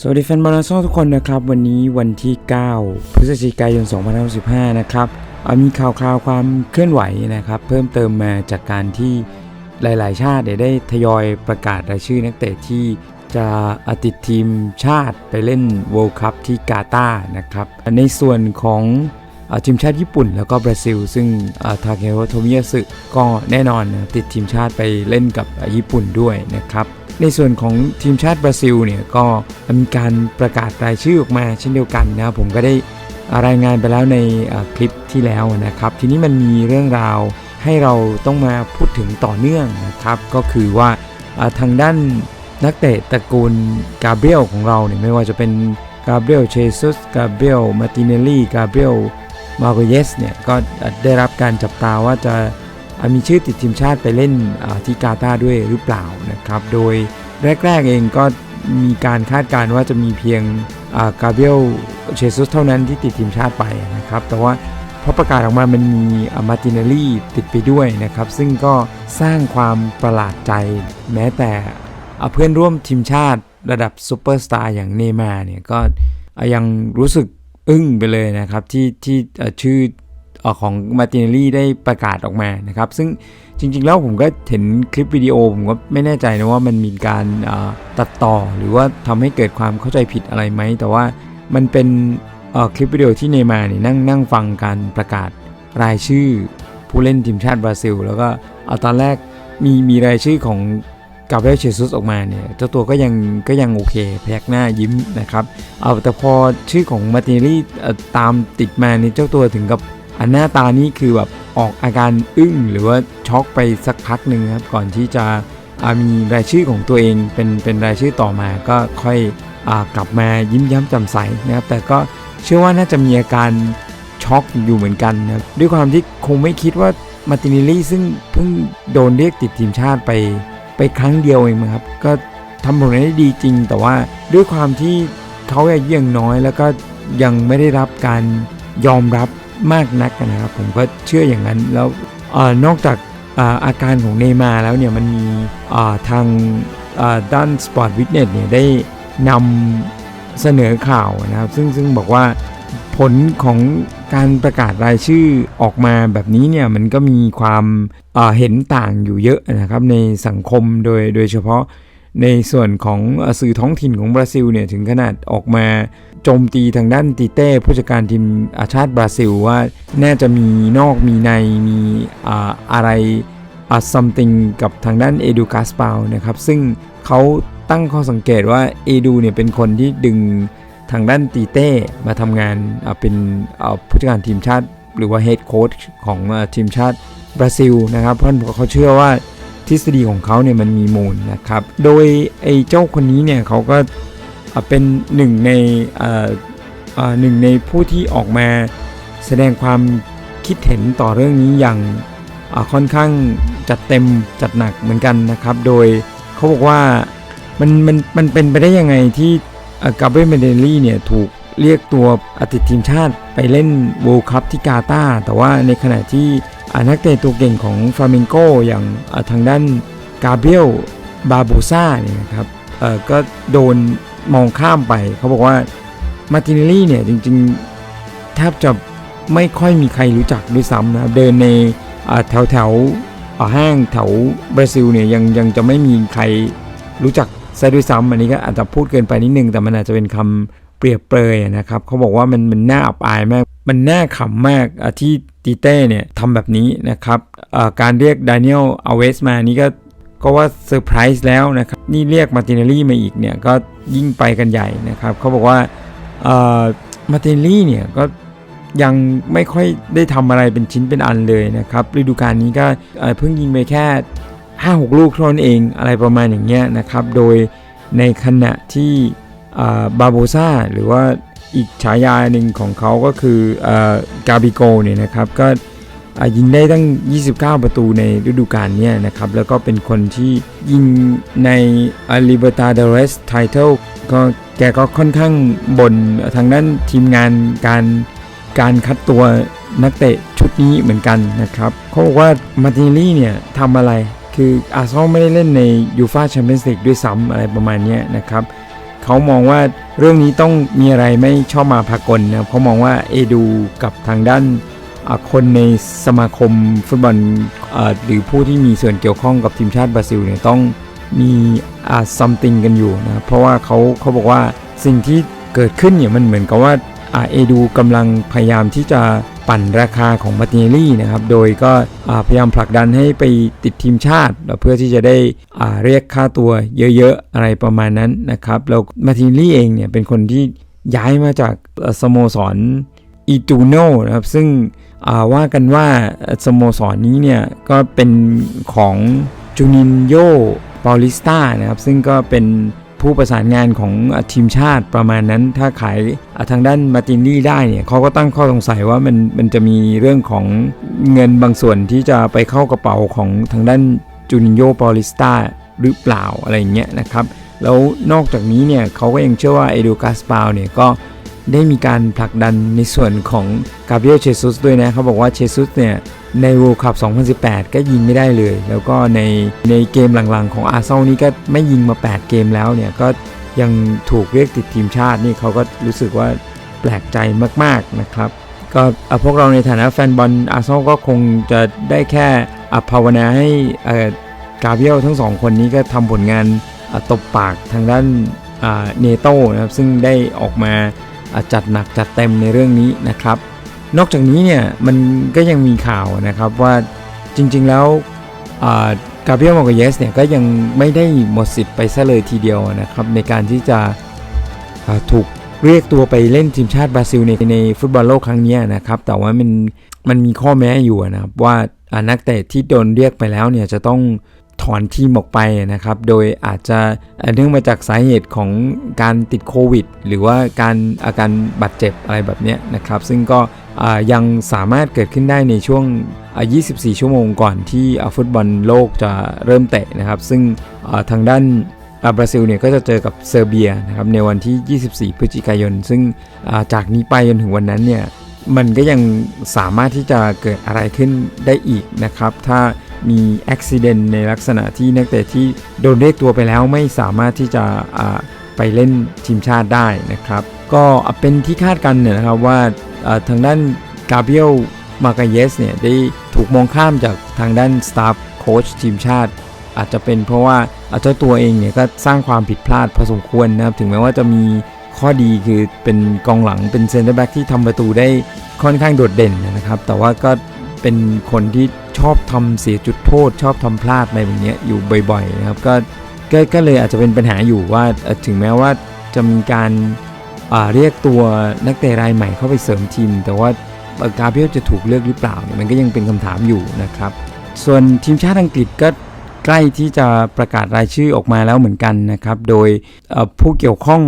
สวัสดีแฟนบอลอาซนอลทุกคนนะครับ วันนี้วันที่ 9 พฤศจิกายน2015นะครับเอามีข่าวคราวความเคลื่อนไหวนะครับ เพิ่มเติมมาจากการที่หลาย ๆ ชาติได้ทยอยประกาศรายชื่อนักเตะที่จะติดทีมชาติไปเล่น World Cup ที่กาตาร์นะครับ ในส่วนของอทีมชาติญี่ปุ่นแล้วก็บราซิล ซึ่งทาเคโรโทมิยาสึก็แน่นอนนะติดทีมชาติไปเล่นกับญี่ปุ่นด้วยนะครับ ในส่วนของทีมชาติบราซิลเนี่ยก็มีการประกาศรายชื่อออกมาเช่นเดียวกันนะครับผมก็ได้รายงานไปแล้วในคลิปที่แล้วนะครับ ทีนี้มันมีเรื่องราวให้เราต้องมาพูดถึงต่อเนื่องนะครับ ก็คือว่าทางด้านนักเตะตระกูลกาเบรียลของเราเนี่ยไม่ว่าจะเป็นกาเบรียลเชซุสกาเบรียลมาติเนลลี่กาเบรียลมาโกเยสเนี่ยก็ได้รับการจับตาว่าจะ มีชื่อติดทีมชาติไปเล่นที่กาตาร์ด้วยหรือเปล่านะครับ โดยแรกๆเองก็มีการคาดการณ์ว่าจะมีเพียงกาเบรียลเชซุสเท่านั้นที่ติดทีมชาติไปนะครับ แต่ว่าพอประกาศออกมามันมีมาตินลลี่ติดไปด้วยนะครับ ซึ่งก็สร้างความประหลาดใจ แม้แต่เพื่อนร่วมทีมชาติระดับซูเปอร์สตาร์อย่างเนมาเนี่ยก็ยังรู้สึกอึ้งไปเลยนะครับที่ที่ชื่อ ของมาติเนลลี่ได้ประกาศออกมานะครับ ซึ่งจริง ๆ แล้วผมก็เห็นคลิปวิดีโอ ผมก็ไม่แน่ใจนะว่ามันมีการตัดต่อ หรือว่าทำให้เกิดความเข้าใจผิดอะไรไหม แต่ว่ามันเป็นคลิปวิดีโอที่เนมาเนี่ยนั่งนั่งฟังการประกาศรายชื่อผู้เล่นทีมชาติบราซิล แล้วก็เอาตอนแรกมีมีรายชื่อของกาเบรียลเชซุสออกมาเนี่ยเจ้าตัวก็ยังก็ยังโอเคพยักหน้ายิ้มนะครับ เอาแต่พอชื่อของมาติเนลลี่ตามติดมาเนี่ยเจ้าตัวถึงกับ อันหน้าตานี่คือแบบออกอาการอึ้งหรือว่าช็อกไปสักพักหนึ่งครับก่อนที่จะมีรายชื่อของตัวเองเป็นเป็นรายชื่อต่อมาก็ค่อยอกลับมายิ้มย้ำจำใสนะครับแต่ก็เชื่อว่าน่าจะมีอาการช็อกอยู่เหมือนกันนะครับด้วยความที่คงไม่คิดว่ามาร์ติเนลลี่ซึ่งเพิ่งโดนเรียกติดทีมชาติไปไปครั้งเดียวเองมั้งครับก็ทำผลงานได้ดีจริง แต่ว่าด้วยความที่เขาอายุยังน้อย แล้วก็ยังไม่ได้รับการยอมรับ มากนักนะครับ ผมก็เชื่ออย่างนั้นแล้วอนอกจากอาอาการของเนมาแล้วเนี่ยมันมีทางด้านสปอร์ตวิทเนสเนี่ยได้นำเสนอข่าวนะครับ ซึ่งซึ่งบอกว่าผลของการประกาศรายชื่อออกมาแบบนี้เนี่ยมันก็มีความอ่าเห็นต่างอยู่เยอะนะครับในสังคมโดยโดยเฉพาะในส่วนของสื่อท้องถิ่นของบราซิลเนี่ยถึงขนาดออกมา จมตีทางด้านตีเต้ผู้จัดการทีมอาชาติบราซิลว่าน่าจะมีนอกมีในมีอ่าอะไรอ่า something กับทางด้านเอดูกาสเปานะครับซึ่งเขาตั้งข้อสังเกตว่าเอดูเนี่ยเป็นคนที่ดึงทางด้านตีเต้มาทำงานเป็นผู้จัดการทีมชาติ หรือว่าเฮดโค้ชของทีมชาติบราซิลนะครับเพราะเขาเชื่อว่าทฤษฎีของเขาเนี่ยมันมีมูลนะครับ โดยไอ้เจ้าคนนี้เนี่ยเขาก็ เป็นหนึ่งในหนึ่งในผู้ที่ออกมาแสดงความคิดเห็นต่อเรื่องนี้อย่างค่อนข้างจัดเต็มจัดหนักเหมือนกันนะครับ โดยเขาบอกว่ามันมันมันเป็นไปได้ยังไงที่กาเบรียลเมเดลี่เนี่ยถูกเรียกตัวอติทีมชาติไปเล่น World Cup ที่กาตาแต่ว่าในขณะที่นักเตะตัวเก่งของฟาเมนโกอย่างทางด้านกาเบรียลบาโบซ่าเนี่ยครับก็โดน มองข้ามไป เขาบอกว่ามาติเนลลี่เนี่ยจริงๆแทบจะไม่ค่อยมีใครรู้จักด้วยซ้ำนะครับเดินในแถวแถวห้างแถวบราซิลเนี่ยยังยังจะไม่มีใครรู้จักซะด้วยซ้ำอันนี้ก็อาจจะพูดเกินไปนิดนึงแต่มันอาจจะเป็นคำเปรียบเปรยนะครับเขาบอกว่ามันมันน่าอับอายมาก มันน่าขำมากที่ตีเต้เนี่ยทำแบบนี้นะครับการเรียกดานิเอลอเวสมานี่ก็ ก็ว่าเซอร์ไพรส์แล้วนะครับนี่เรียกมาติเนลลี่มาอีกเนี่ยก็ยิ่งไปกันใหญ่นะครับเขาบอกว่ามาติเนลลี่เนี่ยก็ยังไม่ค่อยได้ทำอะไรเป็นชิ้นเป็นอันเลยนะครับฤดูกาลนี้ก็เพิ่งยิงไปแค่ 5-6 ลูกเท่านั้นเองอะไรประมาณอย่างเงี้ยนะครับโดยในขณะที่บาโบซาหรือว่าอีกฉายาหนึ่งของเขาก็คือกาบิโกเนี่ยนะครับก็ ยิงได้ตั้ง 29 ประตูในฤดูกาลนี้นะครับ แล้วก็เป็นคนที่ยิงใน l i b e r t a d o r e s Title ก็แกก็ค่อนข้างบนทางด้านทีมงานการการคัดตัวนักเตะชุดนี้เหมือนกันนะครับเขาบอกว่ามาติเนลี่เนี่ยทำอะไรคืออาร์เซนอลไม่ได้เล่นในยูฟาแชมเปี้ยนส์ลีกด้วยซ้ำอะไรประมาณนี้นะครับเขามองว่าเรื่องนี้ต้องมีอะไรไม่ชอบมาพากลนะเขามองว่าเอดูกับทางด้าน คนในสมาคมฟุตบอลอหรือผู้ที่มีส่วนเกี่ยวข้องกับทีมชาติบราซิลเนี่ยต้องมีอ่า something กันอยู่นะเพราะว่าเขาเขาบอกว่าสิ่งที่เกิดขึ้นเนี่ยมันเหมือนกับว่าอาเอดูกำลังพยายามที่จะปั่นราคาของมาติเนลลี่นะครับ โดยก็พยายามผลักดันให้ไปติดทีมชาติ เพื่อที่จะได้เรียกค่าตัวเยอะๆ อะไรประมาณนั้นนะครับ แล้วมาติเนลลี่เองเนี่ยเป็นคนที่ย้ายมาจากสโมสรอีตูโนนะครับ ซึ่ง ว่ากันว่าสโมสรนี้เนี่ยก็เป็นของจูนินโยปาลิสตานะครับ ซึ่งก็เป็นผู้ประสานงานของทีมชาติประมาณนั้น ถ้าขายทางด้านมาตินลี่ได้เนี่ยเขาก็ตั้งข้อสงสัยว่ามันมันจะมีเรื่องของเงินบางส่วนที่จะไปเข้ากระเป๋าของทางด้านจูนินโยปาลิสตาหรือเปล่าอะไรเงี้ยนะครับ แล้วนอกจากนี้เนี่ยเขาก็ยังเชื่อว่าเอดูกาสปาลเนี่ยก็ ได้มีการผลักดันในส่วนของกาเบียลเชซุสด้วยนะเขาบอกว่าเชซุสเนี่ยใน World Cup 2018 ก็ยิงไม่ได้เลย แล้วก็ในในเกมหลังๆ ของอาร์เซนอลนี่ก็ไม่ยิงมา 8 เกมแล้วเนี่ยก็ยังถูกเรียกติดทีมชาตินี่เขาก็รู้สึกว่าแปลกใจมากๆนะครับ ก็พวกเราในฐานะแฟนบอลอาร์เซนอลก็คงจะได้แค่อภาวนาให้อ่อกาเบียลทั้งสองคนนี้ก็ทำผลงานตบปากทางด้านเนโต้นะครับซึ่งได้ออกมา จัดหนักจัดเต็มในเรื่องนี้นะครับ นอกจากนี้เนี่ยมันก็ยังมีข่าวนะครับว่าจริงๆแล้วกาเบรียลมากเยสเนี่ยก็ยังไม่ได้หมดสิทธิ์ไปซะเลยทีเดียวนะครับในการที่จะถูกเรียกตัวไปเล่นทีมชาติบราซิลในในฟุตบอลโลกครั้งนี้นะครับแต่ว่ามันมันมีข้อแม้อยู่นะครับว่านักเตะที่โดนเรียกไปแล้วเนี่ยจะต้อง ถอนทีมออกไปนะครับ โดยอาจจะเนื่องมาจากสาเหตุของการติดโควิด หรือว่าการอาการบาดเจ็บอะไรแบบนี้นะครับ ซึ่งก็ยังสามารถเกิดขึ้นได้ในช่วงอ่า24 ชั่วโมงก่อนที่ฟุตบอลโลกจะเริ่มเตะนะครับ ซึ่งทางด้านอ่าบราซิลเนี่ยก็จะเจอกับเซอร์เบียนะครับในวันที่ 24 พฤศจิกายน ซึ่งจากนี้ไปจนถึงวันนั้นเนี่ยมันก็ยังสามารถที่จะเกิดอะไรขึ้นได้อีกนะครับ ถ้า มีอุบิเหตุในลักษณะที่นักเตะที่โดนเรียกตัวไปแล้วไม่สามารถที่จะไปเล่นทีมชาติได้นะครับ ก็เป็นที่คาดกันเนี่ยนะครับว่าทางด้านกาเบียลมาเกเยสเนี่ยได้ถูกมองข้ามจากทางด้านสตาฟโค้ชทีมชาติ อาจจะเป็นเพราะว่าเจ้าตัวเองเนี่ยก็สร้างความผิดพลาดพอสมควรนะครับ ถึงแม้ว่าจะมีข้อดีคือเป็นกองหลังเป็นเซนเตอร์แบ็กที่ทำประตูได้ค่อนข้างโดดเด่นนะครับ แต่ว่าก็เป็นคนที่ ชอบทำเสียจุดโทษ ชอบทำพลาดอะไรแบบนี้อยู่บ่อยๆนะครับก็ก็ก็เลยอาจจะเป็นปัญหาอยู่ว่าถึงแม้ว่าจะมีการเรียกตัวนักเตะรายใหม่เข้าไปเสริมทีม แต่ว่ากาเบียลจะถูกเลือกหรือเปล่าเนี่ยมันก็ยังเป็นคำถามอยู่นะครับ ส่วนทีมชาติอังกฤษก็ใกล้ที่จะประกาศรายชื่อออกมาแล้วเหมือนกันนะครับ โดยผู้เกี่ยวข้อง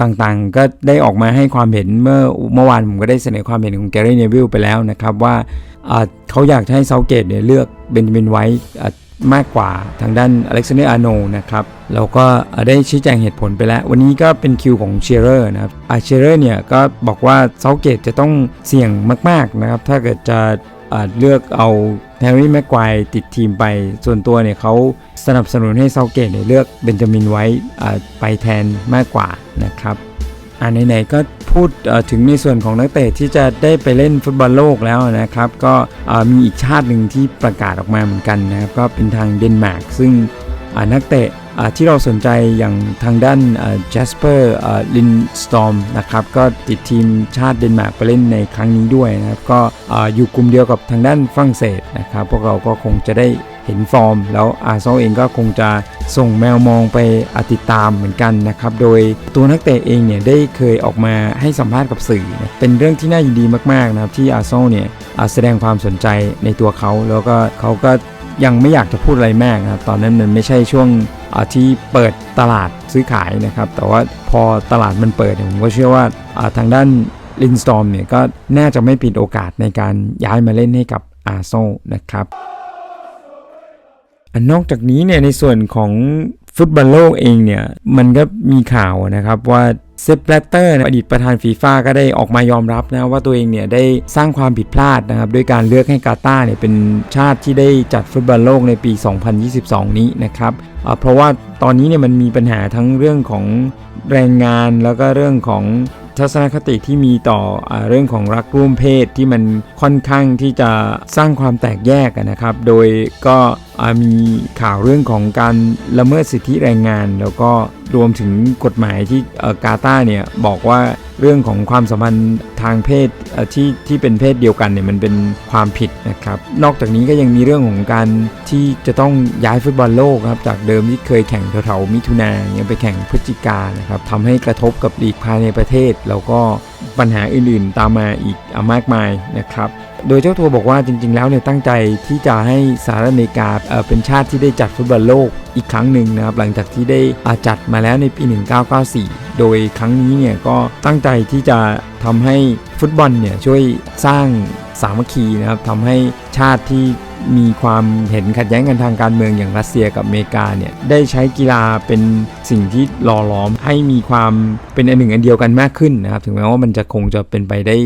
ต่างๆ ก็ได้ออกมาให้ความเห็นเมื่อเมื่อวานผมก็ได้เสนอความเห็นของแกรี่เนวิลไปแล้วนะครับว่าเขาอยากให้เซาเกตเนี่ยเลือกเบนจามินไว้อ่ามากกว่าทางด้านอเล็กซานเดอร์อาโนนะครับแล้วก็ได้ชี้แจงเหตุผลไปแล้ว วันนี้ก็เป็นคิวของเชเรอร์นะครับเชเรอร์เนี่ยก็บอกว่าเซาเกตจะต้องเสี่ยงมากๆนะครับถ้าเกิดจะ เลือกเอาแฮร์รี่แม็กควายติดทีมไป ส่วนตัวเนี่ยเขาสนับสนุนให้เซาเกตเนี่ยเลือกเบนจามินไว้ไปแทนมากกว่านะครับอ่าไหนๆก็พูดถึงในส่วนของนักเตะที่จะได้ไปเล่นฟุตบอลโลกแล้วนะครับ ก็มีอีกชาติหนึ่งที่ประกาศออกมาเหมือนกันนะครับ ก็เป็นทางเดนมาร์กซึ่งนักเตะ ที่เราสนใจอย่างทางด้านแจสเปอร์ลินสตอมนะครับก็ติดทีมชาติเดนมาร์กไปเล่นในครั้งนี้ด้วยนะครับก็อ่าอยู่กลุ่มเดียวกับทางด้านฝรั่งเศสนะครับพวกเราก็คงจะได้เห็นฟอร์ม แล้วอาร์เซนอลเองก็คงจะส่งแมวมองไปติดตามเหมือนกันนะครับ โดยตัวนักเตะเองเนี่ยได้เคยออกมาให้สัมภาษณ์กับสื่อ เป็นเรื่องที่น่ายินดีมากๆนะครับที่อาร์เซนอลเนี่ยแสดงความสนใจในตัวเขา แล้วก็เขาก็ยังไม่อยากจะพูดอะไรมากนะครับตอนนั้นมันไม่ใช่ช่วง ที่เปิดตลาดซื้อขายนะครับ แต่ว่าพอตลาดมันเปิดเนี่ยผมก็เชื่อว่าทางด้านลินสตอมเนี่ยก็น่าจะไม่ปิดโอกาสในการย้ายมาเล่นให้กับอาร์โซนะครับอันนอกจากนี้เนี่ยในส่วนของฟุตบอลโลกเองเนี่ยมันก็มีข่าวนะครับว่า เซปแลตเตอร์อดีตประธานฟีฟ่าก็ได้ออกมายอมรับนะว่าตัวเองเนี่ยได้สร้างความผิดพลาดนะครับด้วยการเลือกให้กาตาร์เนี่ยเป็นชาติที่ได้จัดฟุตบอลโลกในปี 2022 นี้นะครับเพราะว่าตอนนี้เนี่ยมันมีปัญหาทั้งเรื่องของแรงงานแล้วก็เรื่องของทัศนคติที่มีต่ออเรื่องของรักร่วมเพศที่มันค่อนข้างที่จะสร้างความแตกแยกนะครับ โดยก็มีข่าวเรื่องของการละเมิดสิทธิแรงงาน แล้วก็รวมถึงกฎหมายที่กาตาร์เนี่ยบอกว่าเรื่องของความสัมพันธ์ทางเพศที่ที่เป็นเพศเดียวกันเนี่ยมันเป็นความผิดนะครับ นอกจากนี้ก็ยังมีเรื่องของการที่จะต้องย้ายฟุตบอลโลกครับจากเดิมที่เคยแข่งแถวๆมิถุนายนยังไปแข่งพฤศจิกานะครับทำให้กระทบกับลีกภายในประเทศ แล้วก็ปัญหาอื่นๆตามมาอีกอะมากมายนะครับ โดยเจ้าตัวบอกว่าจริง ๆ แล้วเนี่ยตั้งใจที่จะให้สหรัฐอเมริกาเป็นชาติที่ได้จัดฟุตบอลโลกอีกครั้งหนึ่งนะครับหลังจากที่ได้อาจัดมาแล้วในปี 1994 โดยครั้งนี้เนี่ยก็ตั้งใจที่จะทำให้ฟุตบอลเนี่ยช่วยสร้างสามัคคีนะครับทำให้ชาติที่มีความเห็นขัดแย้งกันทางการเมืองอย่างรัสเซียกับอเมริกาเนี่ยได้ใช้กีฬาเป็นสิ่งที่หล่อหลอมให้มีความเป็นอันหนึ่งอันเดียวกันมากขึ้นนะครับ ถึงแม้ว่ามันจะคงจะเป็นไปได้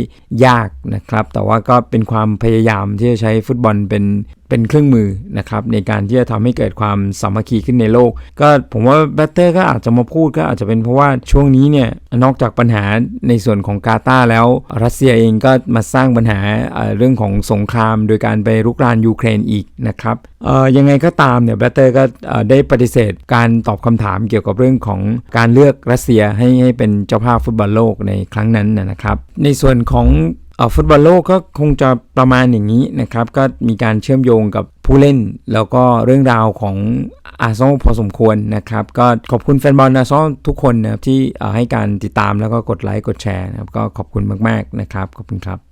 ยากนะครับ แต่ว่าก็เป็นความพยายามที่จะใช้ฟุตบอลเป็นเป็นเครื่องมือนะครับในการที่จะทำให้เกิดความสามัคคีขึ้นในโลก ก็ผมว่าแบตเตอร์ก็อาจจะมาพูดก็อาจจะเป็นเพราะว่าช่วงนี้เนี่ยนอกจากปัญหาในส่วนของกาตาร์แล้วรัสเซียเองก็มาสร้างปัญหาเเรื่องของสงคราม โดยการไปรุกรานยูเครนอีกนะครับยังไงก็ตามเนี่ยแบตเตอร์ก็ได้ปฏิเสธการตอบคำถามเกี่ยวกับกับเรื่องของการเลือกรัสเซียให้ให้เป็นเจ้าภาพฟุตบอลโลกในครั้งนั้นนะครับ ในส่วนของฟุตบอลโลกก็คงจะประมาณอย่างนี้นะครับ ก็มีการเชื่อมโยงกับผู้เล่น แล้วก็เรื่องราวของอาร์เซนอลพอสมควรนะครับ ก็ขอบคุณแฟนบอลอาร์เซนอลทุกคนนะครับที่ให้การติดตามแล้วก็กดไลค์กดแชร์นะครับก็ขอบคุณมากๆนะครับขอบคุณครับ